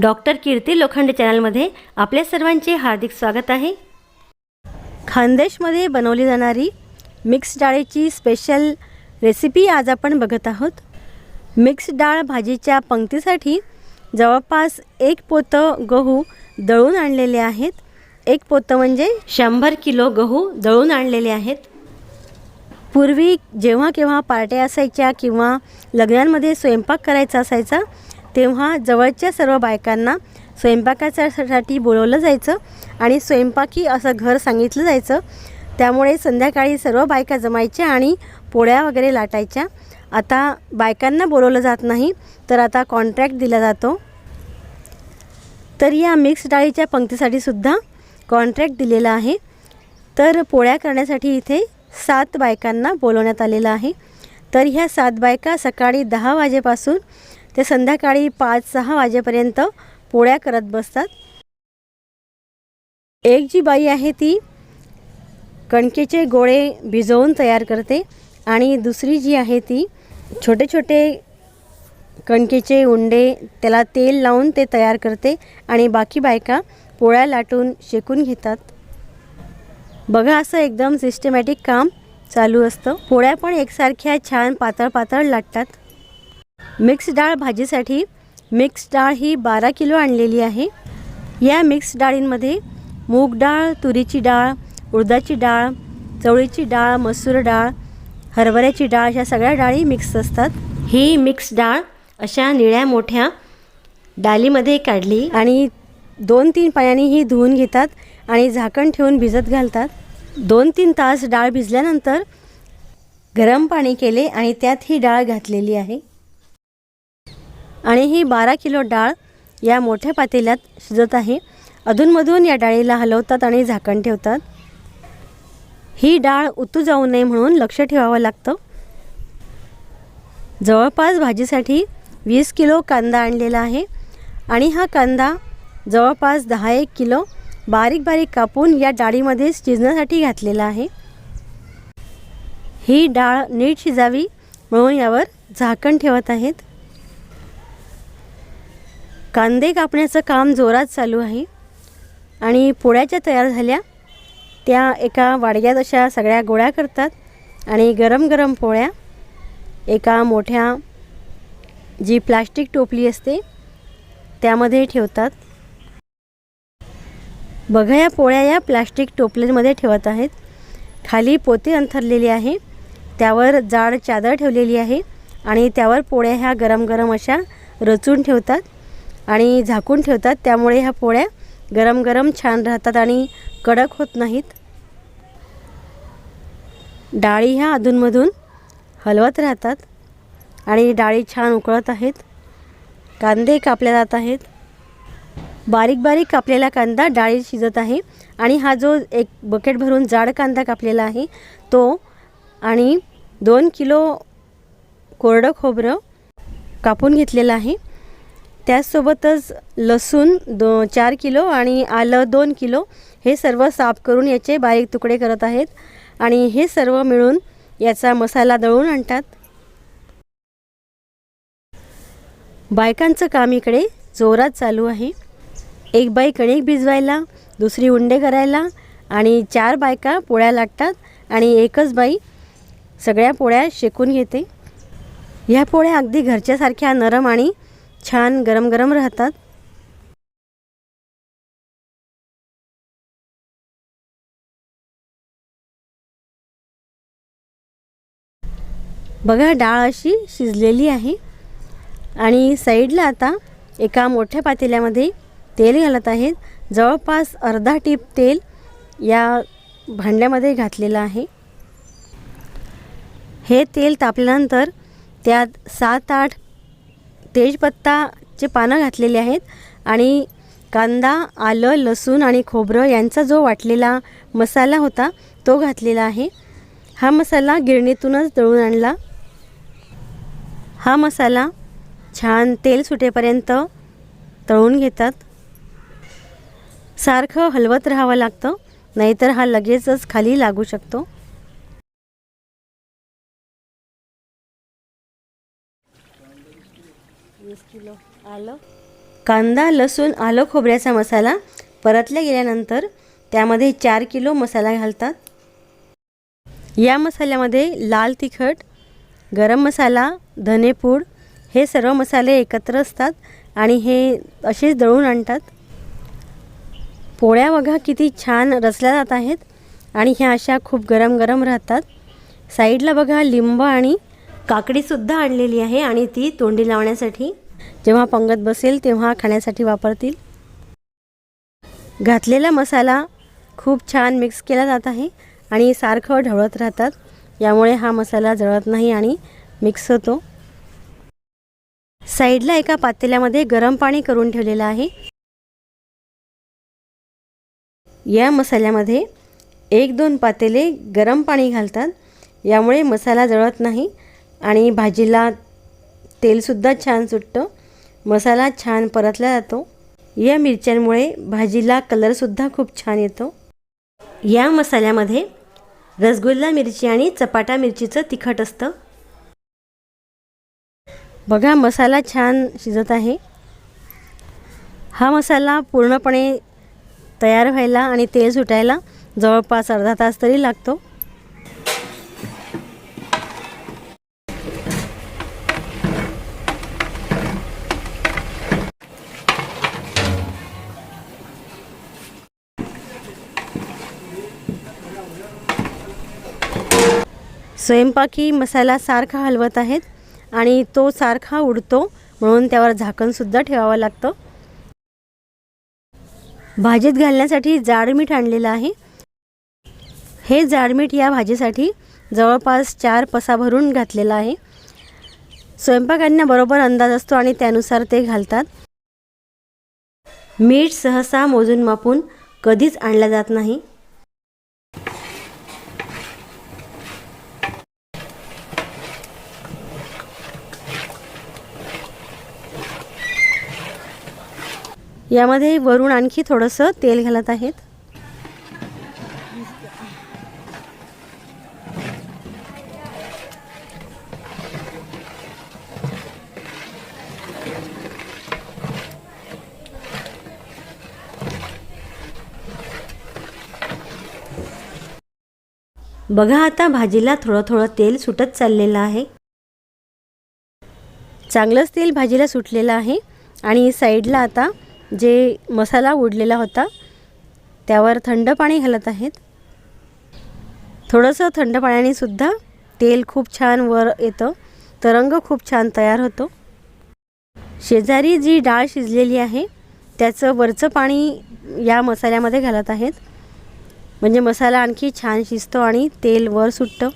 Doctor कीर्ती लोखंडे चॅनलमध्ये आपल्या सर्वांचे हार्दिक स्वागत आहे. खानदेशमध्ये बनवली जाणारी मिक्स डाळीची स्पेशल रेसिपी आज आपण बघत आहोत. मिक्स डाळ भाजीच्या पंक्तीसाठी जवळपास एक पोतं गहू दळून आणलेले आहेत. एक पोतं म्हणजे शंभर किलो गहू दळून आणलेले आहेत. पूर्वी जेव्हा केव्हा पार्ट्या असायच्या किंवा लग्नांमध्ये स्वयंपाक करायचा असायचा तेव्हा जवळच्या सर्व बायकांना स्वयंपाकासाठी बोलवलं जायचं आणि स्वयंपाकी असं घर सांगितलं जायचं. त्यामुळे संध्याकाळी सर्व बायका जमायच्या आणि पोळ्या वगैरे लाटायच्या. आता बायकांना बोलवलं जात नाही तर आता कॉन्ट्रॅक्ट दिला जातो. तर या मिक्स डाळीच्या पंक्तीसाठी सुद्धा कॉन्ट्रॅक्ट दिलेला आहे. तर पोळ्या करण्यासाठी इथे सात बायकांना बोलवण्यात आलेलं आहे. तर ह्या सात बायका सकाळी दहा वाजेपासून ते संध्याकाळी पाच सहा वाजेपर्यंत पोळ्या करत बसतात. एक जी बाई आहे ती कणकेचे गोळे भिजवून तयार करते आणि दुसरी जी आहे ती छोटे छोटे कणकेचे उंडे त्याला तेल लावून ते तयार करते आणि बाकी बायका पोळ्या लाटून शेकून घेतात. बघा असं एकदम सिस्टमॅटिक काम चालू असतं. पोळ्या पण एकसारख्या छान पातळ पातळ लाटतात. मिक्स डाळ भाजीसाठी मिक्स डाळ ही बारा किलो आणलेली आहे. या मिक्स डाळींमध्ये मूग डाळ तुरीची डाळ उडदाची डाळ चवळीची डाळ मसूर डाळ हरभऱ्याची डाळ ह्या सगळ्या डाळी मिक्स असतात. ही मिक्स डाळ अशा निळ्या मोठ्या डालीमध्ये काढली आणि दोन तीन पाण्याने ही धुवून घेतात आणि झाकण ठेवून भिजत घालतात. दोन तीन तास डाळ भिजल्यानंतर गरम पाणी केले आणि त्यात ही डाळ घातलेली आहे. आणि ही बारा किलो डाळ या मोठ्या पातेल्यात शिजत आहे. अधूनमधून या डाळीला हलवतात आणि झाकण ठेवतात. ही डाळ उतू जाऊ नये म्हणून लक्ष ठेवावं लागतं. जवळपास भाजीसाठी वीस किलो कांदा आणलेला आहे आणि हा कांदा जवळपास दहा एक किलो बारीक बारीक कापून या डाळीमध्ये शिजण्यासाठी घातलेला आहे. ही डाळ नीट शिजावी म्हणून यावर झाकण ठेवत आहेत. कांदे कापण्याचं काम जोरात चालू आहे. आणि पोळ्याच्या तयार झाल्या. त्या एका वाडग्यात अशा सगळ्या गोळ्या करतात. आणि गरम गरम पोळ्या एका मोठ्या जी प्लास्टिक टोपली असते त्यामध्ये ठेवतात. बघा या पोळ्या या प्लास्टिक टोपलीमध्ये ठेवत आहेत. खाली पोते अंथरलेली आहे. त्यावर जाड चादर ठेवलेली आहे. आणि त्यावर पोळ्या ह्या गरम गरम अशा रचून ठेवतात. आणि झाकून ठेवतात. त्यामुळे ह्या पोळ्या गरम गरम छान राहतात आणि कडक होत नाहीत. डाळी ह्या अधूनमधून हलवत राहतात आणि डाळी छान उकळत आहेत. कांदे कापले जात आहेत. बारीक बारीक कापलेला कांदा डाळी शिजत आहे आणि हा जो एक बकेट भरून जाड कांदा कापलेला आहे तो आणि दोन किलो कोरडं खोबरं कापून घेतलेलं आहे. त्याचसोबतच लसूण दो चार किलो आणि आलं दोन किलो हे सर्व साफ करून याचे बारीक तुकडे करत आहेत. आणि हे सर्व मिळून याचा मसाला दळून आणतात. बायकांचं काम इकडे जोरात चालू आहे. एक बाई कणिक भिजवायला दुसरी उंडे करायला आणि चार बायका पोळ्या लागतात आणि एकच बाई सगळ्या पोळ्या शेकून घेते. ह्या पोळ्या अगदी घरच्यासारख्या नरम आणि छान गरम गरम राहतात. बघा डाळ अशी शिजलेली आहे. आणि साईडला आता एका मोठ्या पातेल्यामध्ये तेल घालत आहेत. जवळपास अर्धा टीप तेल या भांड्यामध्ये घातलेलं आहे. हे तेल तापल्यानंतर त्यात सात आठ तेजपत्ताचे पानं घातलेले आहेत आणि कांदा आलं लसूण आणि खोबरं यांचा जो वाटलेला मसाला होता तो घातलेला आहे. हा मसाला गिरणीतूनच दळून आणला. हा मसाला छान तेल सुटेपर्यंत तळून घेतात. सारखं हलवत राहावं लागतं नाहीतर हा लगेचच खाली लागू शकतो. वीस किलो. आलं? कांदा लसूण आलं खोबऱ्याचा मसाला. परतल्या गेल्यानंतर त्यामध्ये चार किलो मसाला घालतात. या मसाल्यामध्ये लाल तिखट गरम मसाला धनेपूड हे सर्व मसाले एकत्र असतात आणि हे असेच दळून आणतात. पोळ्या बघा किती छान रचल्या जात आहेत आणि ह्या अशा खूप गरम गरम राहतात. साईडला बघा लिंब आणि काकडीसुद्धा आणलेली आहे आणि ती तोंडी लावण्यासाठी. जेव्हा पंगत बसेल तेव्हा खाण्यासाठी वापरतील. घातलेला मसाला खूप छान मिक्स केला जात आहे आणि सारखं ढवळत राहतात. यामुळे हा मसाला जळत नाही आणि मिक्स होतो. साईडला एका पातेल्यामध्ये गरम पाणी करून ठेवलेलं आहे. या मसाल्यामध्ये एक दोन पातेले गरम पाणी घालतात. यामुळे मसाला जळत नाही. आणि भाजीला तेलसुद्धा छान सुटतं. मसाला छान परतला जातो. या मिरच्यांमुळे भाजीला कलरसुद्धा खूप छान येतो. या मसाल्यामध्ये रसगुल्ला मिरची आणि चपाटा मिरचीचं तिखट असतं. बघा मसाला छान शिजत आहे. हा मसाला पूर्णपणे तयार व्हायला आणि तेल सुटायला जवळपास अर्धा तास तरी लागतो. स्वयंपाकी मसाला सारखा हलवत आहेत आणि तो सारखा उडतो म्हणून त्यावर झाकणसुद्धा ठेवावं लागतं. भाजीत घालण्यासाठी जाड मीठ आणलेलं आहे. हे जाड मीठ या भाजीसाठी जवळपास चार पसा भरून घातलेला आहे. स्वयंपाकांना बरोबर अंदाज असतो आणि त्यानुसार ते घालतात. मीठ सहसा मोजून मापून कधीच आणलं जात नाही. यामध्ये वरून आणखी थोडंसं तेल घालत आहेत. बघा आता भाजीला थोडं थोडं तेल सुटत चाललेलं आहे. चांगलंच तेल भाजीला सुटलेलं आहे आणि साईडला आता जे मसाला उडलेला होता त्यावर थंड पाणी घालत आहेत. थोडंसं थंड पाण्याने सुद्धा तेल खूप छान वर येतं तरंग खूप छान तयार होतो. शेजारी जी डाळ शिजलेली आहे त्याचं वरचं पाणी या मसाल्यामध्ये घालत आहेत. म्हणजे मसाला आणखी छान शिजतो आणि तेल वर सुटतं.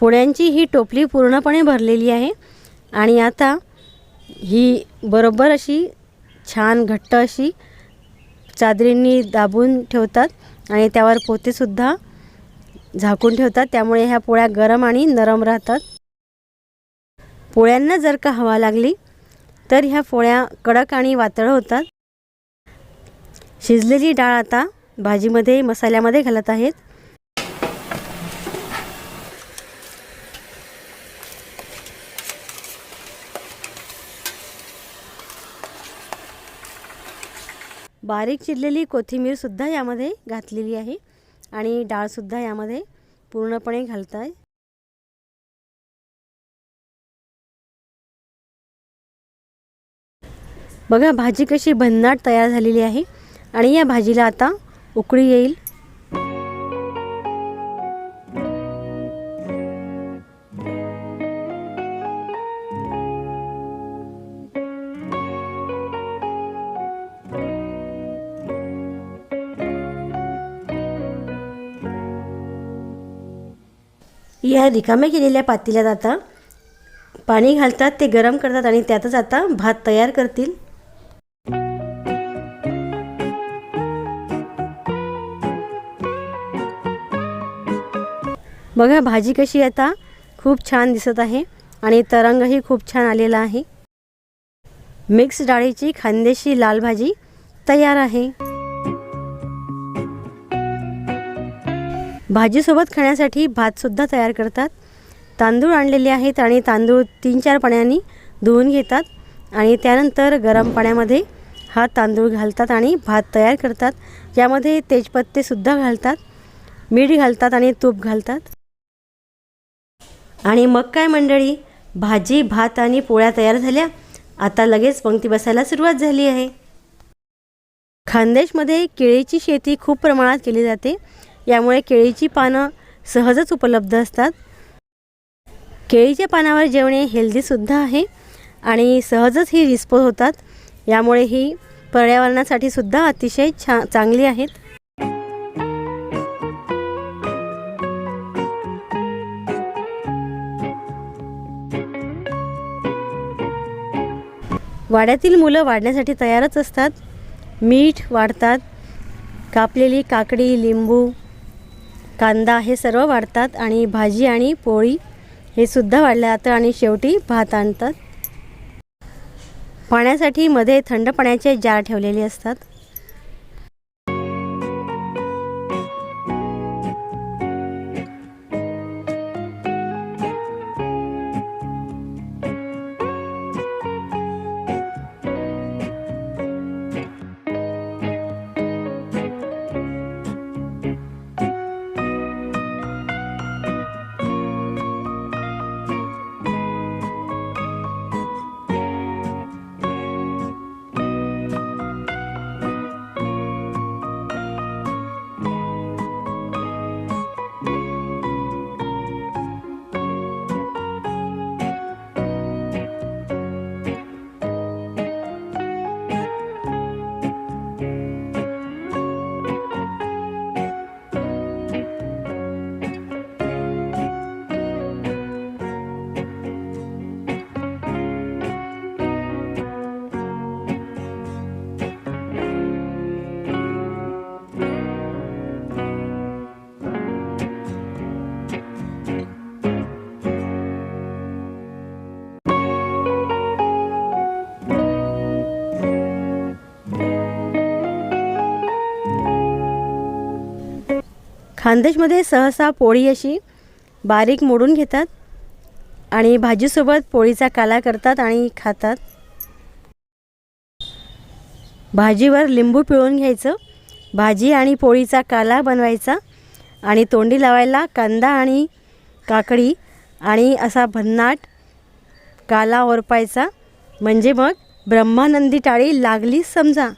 पोळ्यांची ही टोपली पूर्णपणे भरलेली आहे. आणि आता ही बरोबर अशी छान घट्ट अशी चादरींनी दाबून ठेवतात आणि त्यावर पोतेसुद्धा झाकून ठेवतात. त्यामुळे ह्या पोळ्या गरम आणि नरम राहतात. पोळ्यांना जर का हवा लागली तर ह्या पोळ्या कडक आणि वातळ होतात. शिजलेली डाळ आता भाजीमध्ये मसाल्यामध्ये घालत आहेत. बारीक चिरलेली कोथिंबीरसुद्धा यामध्ये घातलेली आहे आणि डाळसुद्धा यामध्ये पूर्णपणे घालत आहे बघा भाजी कशी भन्नाट तयार झालेली आहे आणि या भाजीला आता उकळी येईल. या रिकाम्या केलेल्या पातेल्यात आता पाणी घालतात ते गरम करतात आणि त्यातच आता भात तयार करतील. बघा भाजी कशी आता खूप छान दिसत आहे आणि तरंगही खूप छान आलेला आहे. मिक्स डाळीची खानदेशी लाल भाजी तयार आहे. भाजीसोबत खाण्यासाठी भातसुद्धा तयार करतात. तांदूळ आणलेले आहेत आणि तांदूळ तीन चार पाण्याने धुवून घेतात आणि त्यानंतर गरम पाण्यामध्ये हा तांदूळ घालतात आणि भात तयार करतात. यामध्ये तेजपत्तेसुद्धा घालतात मीठ घालतात आणि तूप घालतात. आणि मग काय मंडळी? भाजी भात आणि पोळ्या तयार झाल्या. आता लगेच पंक्ती बसायला सुरुवात झाली आहे. खानदेशमध्ये केळीची शेती खूप प्रमाणात केली जाते. यामुळे केळीची पानं सहजच उपलब्ध असतात. केळीच्या पानावर जेवणे हेल्दीसुद्धा आहे आणि सहजच ही डिस्पोज होतात. यामुळे ही पर्यावरणासाठी सुद्धा अतिशय छा चांगली आहेत. वाड्यातील मुलं वाढण्यासाठी तयारच असतात. मीठ वाढतात. कापलेली काकडी लिंबू कांदा हे सर्व वाढतात आणि भाजी आणि पोळी हे सुद्धा वाढलं जातं आणि शेवटी भात आणतात. पाण्यासाठी मध्ये थंड पाण्याचे जार ठेवलेले असतात. खानदेशमध्ये सहसा पोळी अशी बारीक मोडून घेतात आणि भाजीसोबत पोळीचा काला करतात आणि खातात. भाजीवर लिंबू पिळून घ्यायचं. भाजी आणि पोळीचा काला बनवायचा आणि तोंडी लावायला कांदा आणि काकडी आणि असा भन्नाट काला ओरपायचा. म्हणजे मग ब्रह्मानंदी टाळी लागली समजा.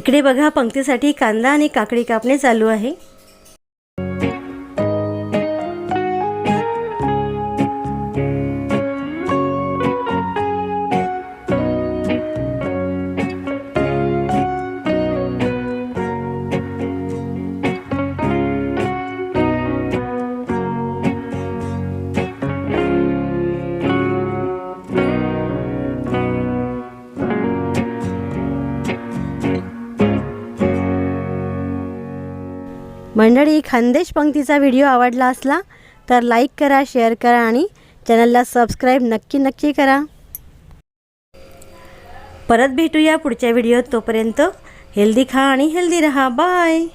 इकडे बघा पंक्तीसाठी कांदा आणि काकडी कापणे चालू आहे. मंडळी खानदेश पंक्तीचा व्हिडिओ आवडला असला तर लाईक करा शेअर करा आणि चॅनलला सबस्क्राईब नक्की नक्की करा. परत भेटूया पुढच्या व्हिडिओत. तोपर्यंत हेल्दी खा आणि हेल्दी रहा. बाय!